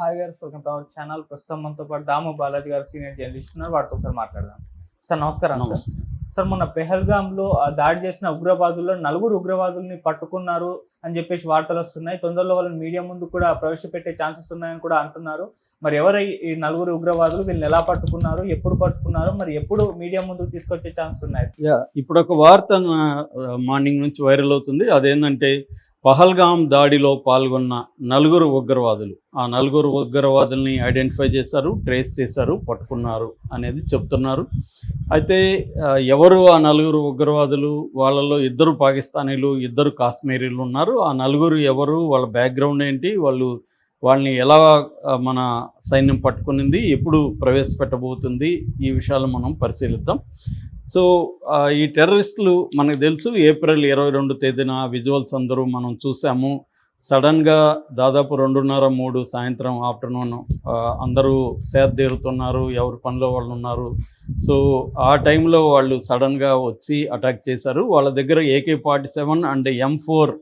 Hi గారు welcome to our channel. ప్రస్తుతం మనతో పాటు దాము బాలాజీ గారు సీనియర్ జర్నలిస్ట్ ఉన్నారు. వాటితో ఒకసారి మాట్లాడదాం. సార్ నమస్కారం సార్. సార్ మొన్న పెహల్గామ్లో ఆ దాడి చేసిన ఉగ్రవాదుల్లో నలుగురు ఉగ్రవాదుల్ని పట్టుకున్నారు అని చెప్పేసి వార్తలు వస్తున్నాయి. తొందరలో వాళ్ళని మీడియా ముందు కూడా ప్రవేశపెట్టే ఛాన్సెస్ ఉన్నాయని కూడా అంటున్నారు. మరి ఎవరు ఈ- నలుగురు ఉగ్రవాదులు వీళ్ళని ఎలా పట్టుకున్నారు ఎప్పుడు పట్టుకున్నారు మరి ఎప్పుడు మీడియా ముందుకు తీసుకొచ్చే ఛాన్సెస్ ఉన్నాయి? ఇప్పుడు ఒక వార్త మార్నింగ్ నుంచి వైరల్ అవుతుంది. అదేంటంటే పహల్గాం దాడిలో పాల్గొన్న నలుగురు ఉగ్రవాదులు. ఆ నలుగురు ఉగ్రవాదుల్ని ఐడెంటిఫై చేశారు ట్రేస్ చేశారు పట్టుకున్నారు అనేది చెప్తున్నారు. అయితే ఎవరు ఆ నలుగురు ఉగ్రవాదులు? వాళ్ళలో ఇద్దరు పాకిస్తానీలు ఇద్దరు కాశ్మీరీలు ఉన్నారు. ఆ నలుగురు ఎవరు? వాళ్ళ బ్యాక్గ్రౌండ్ ఏంటి? వాళ్ళు వాళ్ళని ఎలా మన సైన్యం పట్టుకునింది? ఎప్పుడు ప్రవేశపెట్టబోతుంది? ఈ విషయాలు మనం పరిశీలిద్దాం. సో ఈ టెర్రరిస్టులు మనకు తెలుసు ఏప్రిల్ ఇరవై రెండు తేదీన విజువల్స్ అందరూ మనం చూసాము. సడన్గా దాదాపు రెండున్నర మూడు సాయంత్రం ఆఫ్టర్నూన్ అందరూ సేదతీరుతున్నారు ఎవరి పనిలో వాళ్ళు ఉన్నారు. సో ఆ టైంలో వాళ్ళు సడన్గా వచ్చి అటాక్ చేశారు. వాళ్ళ దగ్గర AK forty seven and M four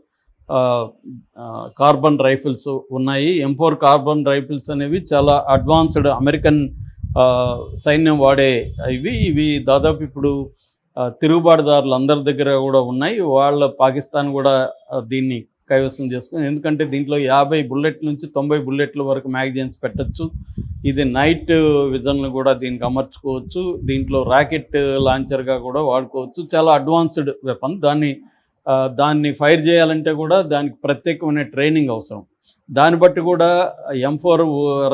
carbine rifles ఉన్నాయి. ఎం ఫోర్ కార్బన్ రైఫిల్స్ అనేవి చాలా అడ్వాన్స్డ్ అమెరికన్ సైన్యం వాడే ఇవి. ఇవి దాదాపు ఇప్పుడు తిరుగుబాటుదారులు అందరి దగ్గర కూడా ఉన్నాయి. వాళ్ళ పాకిస్తాన్ కూడా దీన్ని కైవసం చేసుకుని ఎందుకంటే దీంట్లో యాభై బుల్లెట్ నుంచి తొంభై బుల్లెట్ల వరకు మ్యాగజైన్స్ పెట్టచ్చు. ఇది నైట్ విజన్లు కూడా దీనికి అమర్చుకోవచ్చు. దీంట్లో రాకెట్ లాంచర్గా కూడా వాడుకోవచ్చు. చాలా అడ్వాన్స్డ్ వెపన్. దాన్ని దాన్ని ఫైర్ చేయాలంటే కూడా దానికి ప్రత్యేకమైన ట్రైనింగ్ అవసరం. దాన్ని బట్టి కూడా ఎం ఫోర్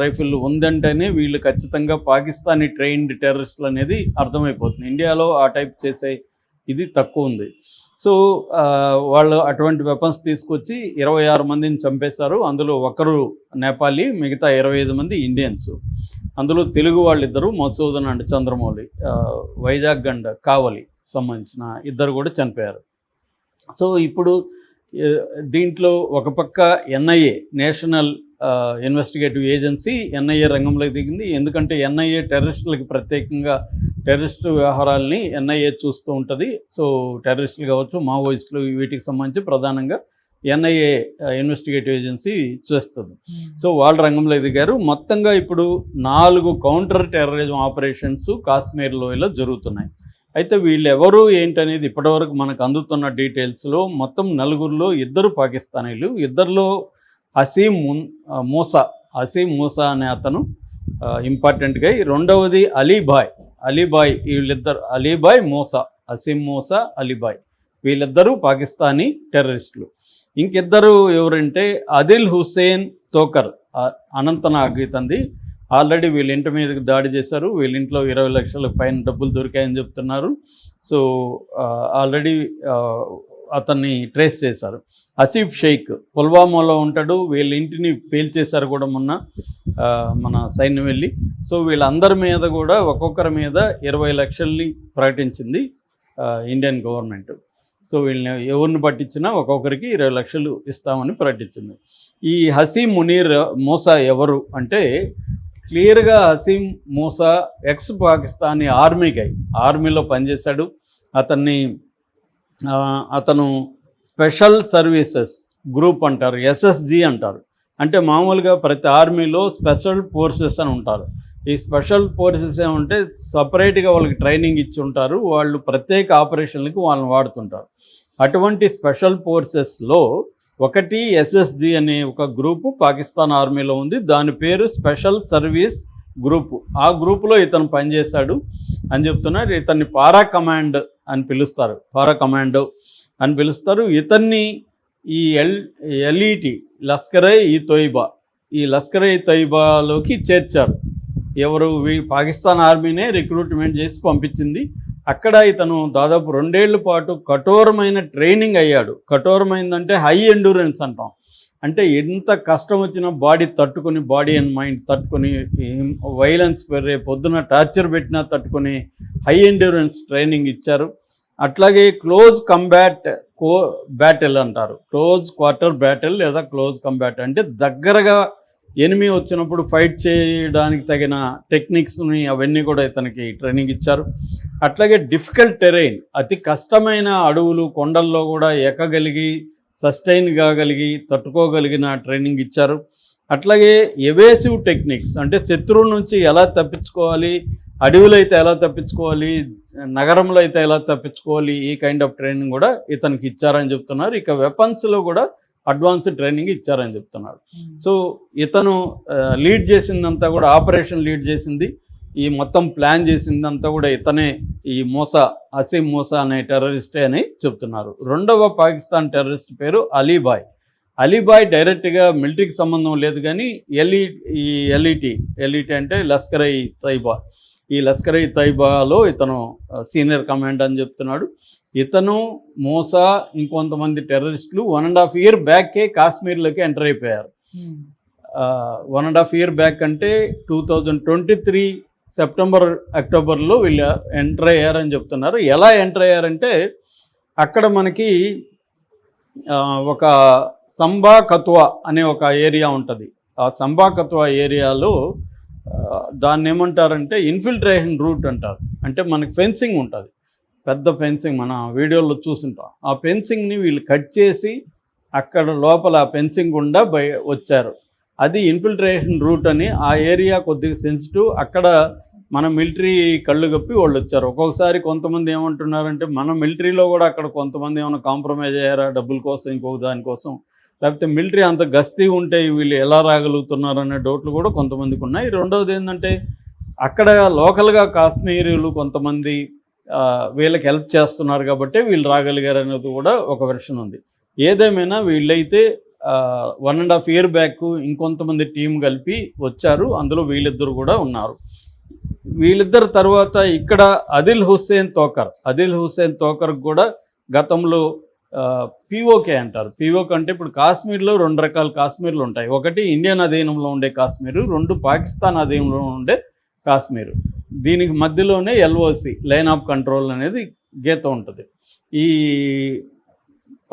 రైఫిల్ ఉందంటేనే వీళ్ళు ఖచ్చితంగా పాకిస్తానీ ట్రైన్డ్ టెర్రరిస్టులు అనేది అర్థమైపోతుంది. ఇండియాలో ఆ టైప్ చేసే ఇది తక్కువ ఉంది. సో వాళ్ళు అటువంటి వెపన్స్ తీసుకొచ్చి ఇరవై ఆరు మందిని చంపేశారు. అందులో ఒకరు నేపాలీ మిగతా ఇరవై ఐదు మంది ఇండియన్స్. అందులో తెలుగు వాళ్ళిద్దరు మసూదన్ అండ్ చంద్రమౌళి వైజాగ్ అండ్ కావలి సంబంధించిన ఇద్దరు కూడా చనిపోయారు. సో ఇప్పుడు దీంట్లో ఒక పక్క NIA national investigative agency NIA రంగంలోకి దిగింది. ఎందుకంటే ఎన్ఐఏ టెర్రరిస్టులకి ప్రత్యేకంగా టెర్రరిస్టు వ్యవహారాల్ని ఎన్ఐఏ చూస్తూ ఉంటుంది. సో టెర్రరిస్టులు కావచ్చు మావోయిస్టులు వీటికి సంబంధించి ప్రధానంగా ఎన్ఐఏ ఇన్వెస్టిగేటివ్ ఏజెన్సీ చేస్తుంది. సో వాళ్ళ రంగంలో దిగారు. మొత్తంగా ఇప్పుడు నాలుగు కౌంటర్ టెర్రరిజం ఆపరేషన్స్ కాశ్మీర్ లోయలో జరుగుతున్నాయి. అయితే వీళ్ళు ఎవరు ఏంటనేది ఇప్పటివరకు మనకు అందుతున్న డీటెయిల్స్లో మొత్తం నలుగురిలో ఇద్దరు పాకిస్తానీలు ఇద్దరిలో హసీం మున్- మూసా హసీం మూసా అనే అతను ఇంపార్టెంట్గా రెండవది అలీబాయ్ అలీబాయ్ వీళ్ళిద్దరు అలీబాయ్ మూసా హసీం మూసా అలీబాయ్ వీళ్ళిద్దరూ పాకిస్తానీ టెర్రరిస్టులు. ఇంకిద్దరు ఎవరంటే అదిల్ హుసేన్ తోకర్ అనంతనాగ్ ఇతంది. ఆల్రెడీ వీళ్ళ ఇంటి మీదకి దాడి చేశారు. వీళ్ళ ఇంట్లో ఇరవై లక్షల పైన డబ్బులు దొరికాయని చెప్తున్నారు. సో ఆల్రెడీ అతన్ని ట్రేస్ చేశారు. అసీఫ్ షేక్ పుల్వామాలో ఉంటాడు. వీళ్ళ ఇంటిని పేల్చేశారు కూడా మొన్న మన సైన్యం వెళ్ళి. సో వీళ్ళందరి మీద కూడా ఒక్కొక్కరి మీద ఇరవై లక్షల్ని ప్రకటించింది ఇండియన్ గవర్నమెంట్. సో వీళ్ళని ఎవరిని పట్టించినా ఒక్కొక్కరికి ఇరవై లక్షలు ఇస్తామని ప్రకటించింది. ఈ హసీ మునీర్ మోసా ఎవరు అంటే క్లియర్గా Hashim Musa ex Pakistani army guy ఆర్మీలో పనిచేశాడు. అతన్ని అతను స్పెషల్ సర్వీసెస్ గ్రూప్ అంటారు ఎస్ఎస్జి అంటారు. అంటే మామూలుగా ప్రతి ఆర్మీలో స్పెషల్ ఫోర్సెస్ అని ఉంటారు. ఈ స్పెషల్ ఫోర్సెస్ ఏమంటే సపరేట్గా వాళ్ళకి ట్రైనింగ్ ఇచ్చి ఉంటారు. వాళ్ళు ప్రత్యేక ఆపరేషన్లకు వాళ్ళని వాడుతుంటారు. అటువంటి స్పెషల్ ఫోర్సెస్లో ఒకటి ఎస్ఎస్జి అనే ఒక గ్రూపు పాకిస్తాన్ ఆర్మీలో ఉంది. దాని పేరు స్పెషల్ సర్వీస్ గ్రూపు. ఆ గ్రూపులో ఇతను పనిచేశాడు అని చెప్తున్నారు ఇతన్ని పారా కమాండ్ అని పిలుస్తారు. పారా కమాండో అని పిలుస్తారు. ఇతన్ని ఈ ఎల్ ఎల్ఈటి లస్కరే ఈ తొయిబా ఈ లస్కరే ఈ తొయిబాలోకి చేర్చారు. ఎవరు పాకిస్తాన్ ఆర్మీనే రిక్రూట్మెంట్ చేసి పంపించింది. అక్కడ ఇతను దాదాపు రెండేళ్ళ పాటు కఠోరమైన ట్రైనింగ్ అయ్యాడు. కఠోరమైందంటే హై ఎండూరెన్స్ అంటాం. అంటే ఎంత కష్టం వచ్చినా బాడీ తట్టుకొని బాడీ అండ్ మైండ్ తట్టుకొని వైలెన్స్ పెరే పొద్దున టార్చర్ పెట్టినా తట్టుకొని హై ఎండ్యూరెన్స్ ట్రైనింగ్ ఇచ్చారు. అట్లాగే క్లోజ్ కంబ్యాట్ కో బ్యాటిల్ అంటారు. క్లోజ్ క్వార్టర్ బ్యాటిల్ లేదా క్లోజ్ కంబ్యాట్ అంటే దగ్గరగా ఎనిమి వచ్చినప్పుడు ఫైట్ చేయడానికి తగిన టెక్నిక్స్ని అవన్నీ కూడా ఇతనికి ట్రైనింగ్ ఇచ్చారు. అట్లాగే డిఫికల్ట్ టెరైన్ అతి కష్టమైన అడవులు కొండల్లో కూడా ఎక్కగలిగి సస్టైన్ కాగలిగి తట్టుకోగలిగిన ట్రైనింగ్ ఇచ్చారు. అట్లాగే ఎవేసివ్ టెక్నిక్స్ అంటే శత్రువు నుంచి ఎలా తప్పించుకోవాలి అడవులు అయితే ఎలా తప్పించుకోవాలి నగరంలో అయితే ఎలా తప్పించుకోవాలి ఈ కైండ్ ఆఫ్ ట్రైనింగ్ కూడా ఇతనికి ఇచ్చారని చెప్తున్నారు. ఇక వెపన్స్లో కూడా అడ్వాన్స్డ్ ట్రైనింగ్ ఇచ్చారని చెప్తున్నారు. సో ఇతను లీడ్ చేసిందంతా కూడా ఆపరేషన్ లీడ్ చేసింది. ఈ మొత్తం ప్లాన్ చేసిందంతా కూడా ఇతనే ఈ మోసా అసీం మోసా అనే టెర్రరిస్టే అని చెప్తున్నారు. రెండవ పాకిస్తాన్ టెర్రరిస్ట్ పేరు అలీబాయ్. అలీబాయ్ డైరెక్ట్గా మిలిటరీకి సంబంధం లేదు కానీ ఎల్ఈ ఈ ఎల్ఈటి ఎల్ఈటి అంటే లస్కర్ ఈ తైబా. ఈ లస్కర్ ఈ తైబాలో ఇతను సీనియర్ కమాండ్ అని చెప్తున్నాడు. ఇతను మోసా ఇంకొంతమంది టెర్రరిస్టులు వన్ అండ్ హాఫ్ ఇయర్ బ్యాకే కాశ్మీర్లోకి ఎంటర్ అయిపోయారు. One and half year back అంటే two thousand twenty three September అక్టోబర్లో వీళ్ళు ఎంటర్ అయ్యారని చెప్తున్నారు. ఎలా ఎంటర్ అయ్యారంటే అక్కడ మనకి ఒక సంబా కత్వా అనే ఒక ఏరియా ఉంటుంది. ఆ సంబా కత్వా ఏరియాలో దాన్ని ఏమంటారంటే ఇన్ఫిల్ట్రేషన్ రూట్ అంటారు. అంటే మనకి ఫెన్సింగ్ ఉంటుంది. పెద్ద ఫెన్సింగ్ మన వీడియోలో చూసుంటాం. ఆ ఫెన్సింగ్ని వీళ్ళు కట్ చేసి అక్కడ లోపల ఆ ఫెన్సింగ్ గుండా బయ వచ్చారు. అది ఇన్ఫిల్ట్రేషన్ రూట్ అని ఆ ఏరియా కొద్దిగా సెన్సిటివ్. అక్కడ మన మిలిటరీ కళ్ళు కప్పి వాళ్ళు వచ్చారు. ఒక్కొక్కసారి కొంతమంది ఏమంటున్నారంటే మన మిలిటరీలో కూడా అక్కడ కొంతమంది ఏమైనా కాంప్రమైజ్ అయ్యారా డబ్బుల కోసం ఇంకొక దానికోసం లేకపోతే మిలిటరీ అంత గస్తీ ఉంటే వీళ్ళు ఎలా రాగలుగుతున్నారు అనే డౌట్లు కూడా కొంతమందికి ఉన్నాయి. రెండవది ఏంటంటే అక్కడ లోకల్గా కాశ్మీరీలు కొంతమంది వీళ్ళకి హెల్ప్ చేస్తున్నారు కాబట్టి వీళ్ళు రాగలిగారు అనేది కూడా ఒక వెర్షన్ ఉంది. ఏదేమైనా వీళ్ళైతే one and half year back ఇంకొంతమంది టీం కలిపి వచ్చారు. అందులో వీళ్ళిద్దరు కూడా ఉన్నారు. వీళ్ళిద్దరు తర్వాత ఇక్కడ అదిల్ హుస్సేన్ తోకర్. అదిల్ హుస్సేన్ తోకర్ కూడా గతంలో పిఓకే అంటారు. పీఓకే అంటే ఇప్పుడు కాశ్మీర్లో రెండు రకాల కాశ్మీర్లు ఉంటాయి. ఒకటి ఇండియన్ అధీనంలో ఉండే కాశ్మీరు రెండు పాకిస్తాన్ అధీనంలో ఉండే కాశ్మీర్. దీనికి మధ్యలోనే ఎల్ఓసి లైన్ ఆఫ్ కంట్రోల్ అనేది గీత ఉంటుంది. ఈ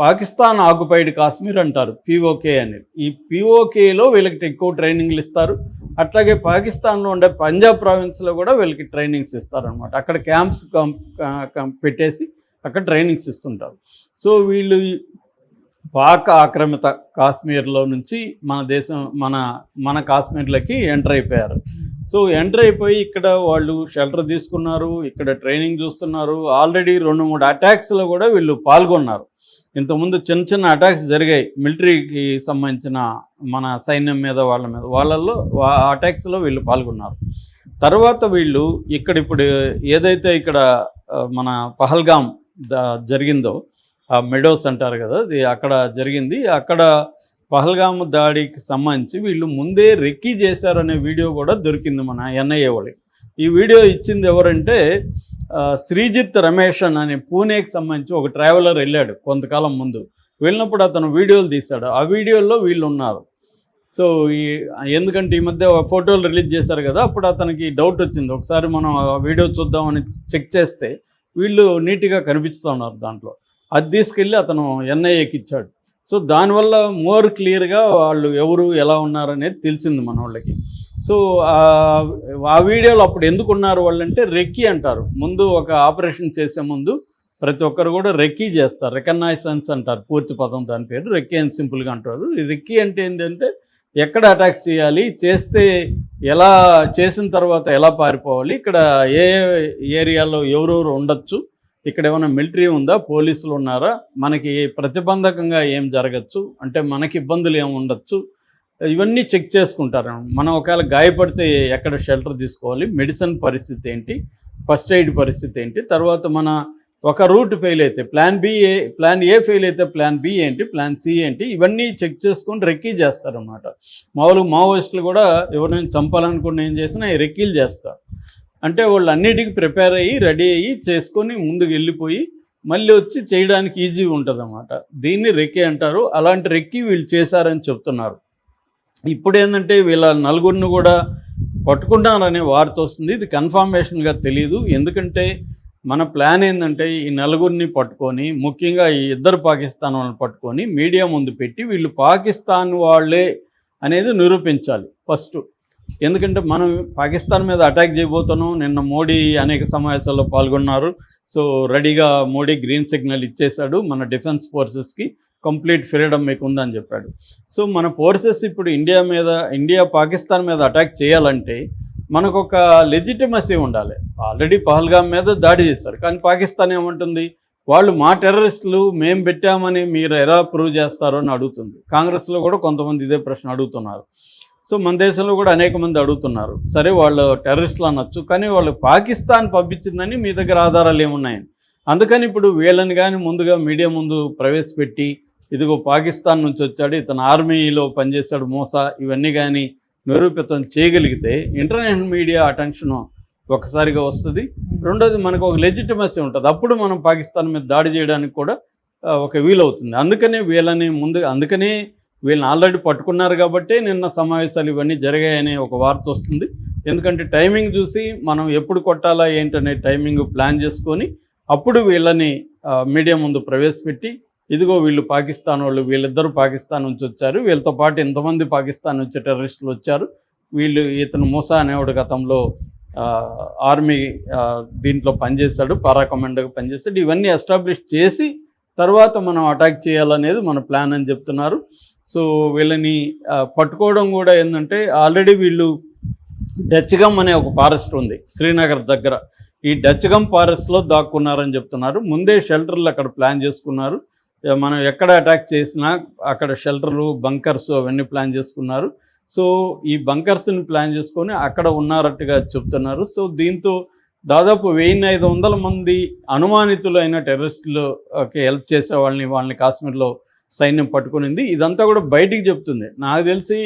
పాకిస్తాన్ ఆక్యుపైడ్ కాశ్మీర్ అంటారు పిఓకే అనేది. ఈ పిఓకేలో వీళ్ళకి ఎక్కువ ట్రైనింగ్లు ఇస్తారు. అట్లాగే పాకిస్తాన్లో ఉండే పంజాబ్ ప్రావిన్స్లో కూడా వీళ్ళకి ట్రైనింగ్స్ ఇస్తారనమాట అక్కడ క్యాంప్స్ పెట్టేసి అక్కడ ట్రైనింగ్స్ ఇస్తుంటారు. సో వీళ్ళు పాక్ ఆక్రమిత కాశ్మీర్లో నుంచి మన దేశం మన మన కాశ్మీర్లకి ఎంటర్ అయిపోయారు. సో ఎంటర్ అయిపోయి ఇక్కడ వాళ్ళు షెల్టర్ తీసుకున్నారు ఇక్కడ ట్రైనింగ్ చూస్తున్నారు. ఆల్రెడీ రెండు మూడు అటాక్స్లో కూడా వీళ్ళు పాల్గొన్నారు. ఇంతకుముందు చిన్న చిన్న అటాక్స్ జరిగాయి. మిలిటరీకి సంబంధించిన మన సైన్యం మీద వాళ్ళ మీద వాళ్ళల్లో అటాక్స్లో వీళ్ళు పాల్గొన్నారు. తర్వాత వీళ్ళు ఇక్కడ ఇప్పుడు ఏదైతే ఇక్కడ మన పహల్గాం ద- జరిగిందో మెడోస్ అంటారు కదా అది అక్కడ జరిగింది. అక్కడ పహల్గామ్ దాడికి సంబంధించి వీళ్ళు ముందే రెక్కీ చేశారనే వీడియో కూడా దొరికింది మన ఎన్ఐఏ వాళ్ళకి ఈ వీడియో ఇచ్చింది ఎవరంటే శ్రీజిత్ రమేషన్ అనే పూణేకి సంబంధించి ఒక ట్రావెలర్ వెళ్ళాడు కొంతకాలం ముందు. వెళ్ళినప్పుడు అతను వీడియోలు తీశాడు. ఆ వీడియోలో వీళ్ళు ఉన్నారు. సో ఈ ఎందుకంటే ఈ మధ్య ఫోటోలు రిలీజ్ చేశారు కదా అప్పుడు అతనికి డౌట్ వచ్చింది. ఒకసారి మనం ఆ వీడియో చూద్దామని చెక్ చేస్తే వీళ్ళు నీట్గా కనిపిస్తూ ఉన్నారు దాంట్లో. అది తీసుకెళ్ళి అతను ఎన్ఐఏకి ఇచ్చాడు. సో దానివల్ల మోర్ క్లియర్గా వాళ్ళు ఎవరు ఎలా ఉన్నారనేది తెలిసింది మన వాళ్ళకి సో ఆ- వీడియోలో అప్పుడు ఎందుకు ఉన్నారు వాళ్ళంటే రెక్కీ అంటారు. ముందు ఒక ఆపరేషన్ చేసే ముందు ప్రతి ఒక్కరు కూడా రెక్కీ చేస్తారు. రికగ్నైసెన్స్ అంటారు పూర్తి పదం దాని పేరు. రెక్కీ అని సింపుల్గా అంటారు. రెక్కీ అంటే ఏంటంటే ఎక్కడ అటాక్ చేయాలి చేస్తే ఎలా చేసిన తర్వాత ఎలా పారిపోవాలి ఇక్కడ ఏ ఏరియాలో ఎవరెవరు ఉండొచ్చు ఇక్కడ ఏమైనా మిలిటరీ ఉందా? పోలీసులు ఉన్నారా? మనకి ప్రతిబంధకంగా ఏం జరగచ్చు? అంటే మనకి ఇబ్బందులు ఏమి ఉండొచ్చు? ఇవన్నీ చెక్ చేసుకుంటారు. మనం ఒకవేళ గాయపడితే ఎక్కడ షెల్టర్ తీసుకోవాలి? మెడిసిన్ పరిస్థితి ఏంటి? ఫస్ట్ ఎయిడ్ పరిస్థితి ఏంటి? తర్వాత మన ఒక రూట్ ఫెయిల్ అయితే plan B A plan A fail అయితే ప్లాన్ బి ఏంటి? ప్లాన్ సి ఏంటి? ఇవన్నీ చెక్ చేసుకొని రెక్కీ చేస్తారన్నమాట. మామూలుగా మావోయిస్టులు కూడా ఎవరైనా చంపాలనుకుని ఏం చేసినా రెక్కీలు చేస్తారు. అంటే వాళ్ళు అన్నిటికీ ప్రిపేర్ అయ్యి రెడీ అయ్యి చేసుకొని ముందుకు వెళ్ళిపోయి మళ్ళీ వచ్చి చేయడానికి ఈజీ ఉంటుంది అన్నమాట దీన్ని రెక్కి అంటారు. అలాంటి రెక్కీ వీళ్ళు చేశారని చెప్తున్నారు. ఇప్పుడు ఏంటంటే వీళ్ళ నలుగురిని కూడా పట్టుకుంటారనే వార్త వస్తుంది. ఇది కన్ఫర్మేషన్గా తెలియదు ఎందుకంటే మన ప్లాన్ ఏంటంటే ఈ నలుగురిని పట్టుకొని ముఖ్యంగా ఈ ఇద్దరు పాకిస్తాన్ వాళ్ళని పట్టుకొని మీడియా ముందు పెట్టి వీళ్ళు పాకిస్తాన్ వాళ్ళే అనేది నిరూపించాలి ఫస్ట్. ఎందుకంటే మనం పాకిస్తాన్ మీద అటాక్ చేయబోతున్నాం. నిన్న మోడీ అనేక సమావేశాల్లో పాల్గొన్నారు. సో రెడీగా మోడీ గ్రీన్ సిగ్నల్ ఇచ్చేశాడు. మన డిఫెన్స్ ఫోర్సెస్కి కంప్లీట్ ఫ్రీడమ్ మీకు ఉందని చెప్పాడు. సో మన ఫోర్సెస్ ఇప్పుడు ఇండియా మీద ఇండియా పాకిస్తాన్ మీద అటాక్ చేయాలంటే మనకు ఒక లెజిటిమసీ ఉండాలి. ఆల్రెడీ పహల్గామ్ మీద దాడి చేశారు. కానీ పాకిస్తాన్ ఏమంటుంది? వాళ్ళు మా టెర్రరిస్టులు మేము పెట్టామని మీరు ఎలా ప్రూవ్ చేస్తారో అని అడుగుతుంది. కాంగ్రెస్లో కూడా కొంతమంది ఇదే ప్రశ్న అడుగుతున్నారు. సో మన దేశంలో కూడా అనేక మంది అడుగుతున్నారు సరే వాళ్ళు టెర్రరిస్టులు అనొచ్చు కానీ వాళ్ళు పాకిస్తాన్ పంపించిందని మీ దగ్గర ఆధారాలు ఏమున్నాయని అందుకని ఇప్పుడు వీళ్ళని కానీ ముందుగా మీడియా ముందు ప్రవేశపెట్టి ఇదిగో పాకిస్తాన్ నుంచి వచ్చాడు ఇతను ఆర్మీలో పనిచేశాడు మోసా ఇవన్నీ కానీ నిరూపితం చేయగలిగితే ఇంటర్నేషనల్ మీడియా అటెన్షన్ ఒకసారిగా వస్తుంది. రెండోది మనకు ఒక లెజిటిమసీ ఉంటుంది. అప్పుడు మనం పాకిస్తాన్ మీద దాడి చేయడానికి కూడా ఒక వీలవుతుంది. అందుకనే వీళ్ళని ముందు అందుకనే వీళ్ళని ఆల్రెడీ పట్టుకున్నారు కాబట్టి నిన్న సమావేశాలు ఇవన్నీ జరిగాయనే ఒక వార్త వస్తుంది. ఎందుకంటే టైమింగ్ చూసి మనం ఎప్పుడు కొట్టాలా ఏంటనే టైమింగ్ ప్లాన్ చేసుకొని అప్పుడు వీళ్ళని మీడియా ముందు ప్రవేశపెట్టి ఇదిగో వీళ్ళు పాకిస్తాన్ వాళ్ళు వీళ్ళిద్దరూ పాకిస్తాన్ నుంచి వచ్చారు. వీళ్ళతో పాటు ఎంతమంది పాకిస్తాన్ నుంచి టెర్రరిస్టులు వచ్చారు. వీళ్ళు ఇతను మూసా అనేవాడు గతంలో ఆర్మీ దీంట్లో పనిచేశాడు పారా కమాండర్గా పనిచేశాడు. ఇవన్నీ ఎస్టాబ్లిష్ చేసి తర్వాత మనం అటాక్ చేయాలనేది మన ప్లాన్ అని చెప్తున్నారు. సో వీళ్ళని పట్టుకోవడం కూడా ఏంటంటే ఆల్రెడీ వీళ్ళు డచ్గమ్ అనే ఒక ఫారెస్ట్ ఉంది శ్రీనగర్ దగ్గర. ఈ డచ్గమ్ ఫారెస్ట్లో దాక్కున్నారని చెప్తున్నారు. ముందే షెల్టర్లు అక్కడ ప్లాన్ చేసుకున్నారు. మనం ఎక్కడ అటాక్ చేసినా అక్కడ షెల్టర్లు బంకర్స్ అవన్నీ ప్లాన్ చేసుకున్నారు. సో ఈ బంకర్స్ని ప్లాన్ చేసుకొని అక్కడ ఉన్నారట్టుగా చెప్తున్నారు. సో దీంతో దాదాపు వెయ్యి ఐదు వందల మంది అనుమానితులైన టెర్రరిస్టులకి హెల్ప్ చేసే వాళ్ళని వాళ్ళని కాశ్మీర్లో సైన్యం పట్టుకునింది. ఇదంతా కూడా బయటికి చెప్తుంది. నాకు తెలిసి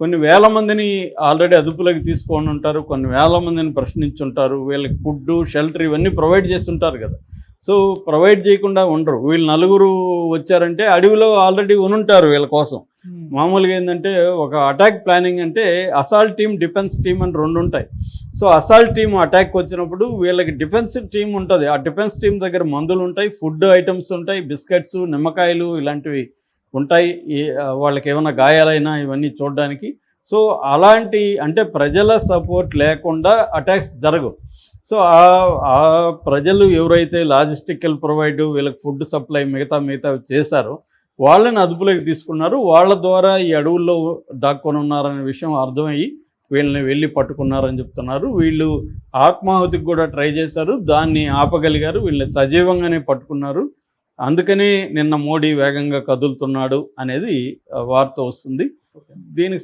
కొన్ని వేల మందిని ఆల్రెడీ అదుపులోకి తీసుకొని ఉంటారు కొన్ని వేల మందిని ప్రశ్నించుంటారు వీళ్ళకి ఫుడ్ షెల్టర్ ఇవన్నీ ప్రొవైడ్ చేస్తుంటారు కదా. సో ప్రొవైడ్ చేయకుండా ఉండరు. వీళ్ళు నలుగురు వచ్చారంటే అడవిలో ఆల్రెడీ ఉనుంటారు వీళ్ళ కోసం. మామూలుగా ఏంటంటే ఒక అటాక్ ప్లానింగ్ అంటే అసాల్ట్ టీం డిఫెన్స్ టీం అని రెండు ఉంటాయి. సో అసాల్ట్ టీం అటాక్ వచ్చినప్పుడు వీళ్ళకి డిఫెన్స్ టీం ఉంటుంది. ఆ డిఫెన్స్ టీం దగ్గర మందులు ఉంటాయి ఫుడ్ ఐటమ్స్ ఉంటాయి బిస్కెట్స్ నిమ్మకాయలు ఇలాంటివి ఉంటాయి. వాళ్ళకి ఏమైనా గాయాలైనా ఇవన్నీ చూడడానికి. సో అలాంటి అంటే ప్రజల సపోర్ట్ లేకుండా అటాక్స్ జరగవు. సో ఆ ఆ ప్రజలు ఎవరైతే లాజిస్టికల్ ప్రొవైడ్ వీళ్ళకి ఫుడ్ సప్లై మిగతా మిగతా చేశారో వాళ్ళని అదుపులోకి తీసుకున్నారు. వాళ్ళ ద్వారా ఈ అడవుల్లో దాక్కొని ఉన్నారనే విషయం అర్థమయ్యి వీళ్ళని వెళ్ళి పట్టుకున్నారని చెప్తున్నారు. వీళ్ళు ఆత్మాహుతికి కూడా ట్రై చేశారు. దాన్ని ఆపగలిగారు. వీళ్ళని సజీవంగానే పట్టుకున్నారు. అందుకనే నిన్న మోడీ వేగంగా కదులుతున్నాడు అనేది వార్త వస్తుంది. దీనికి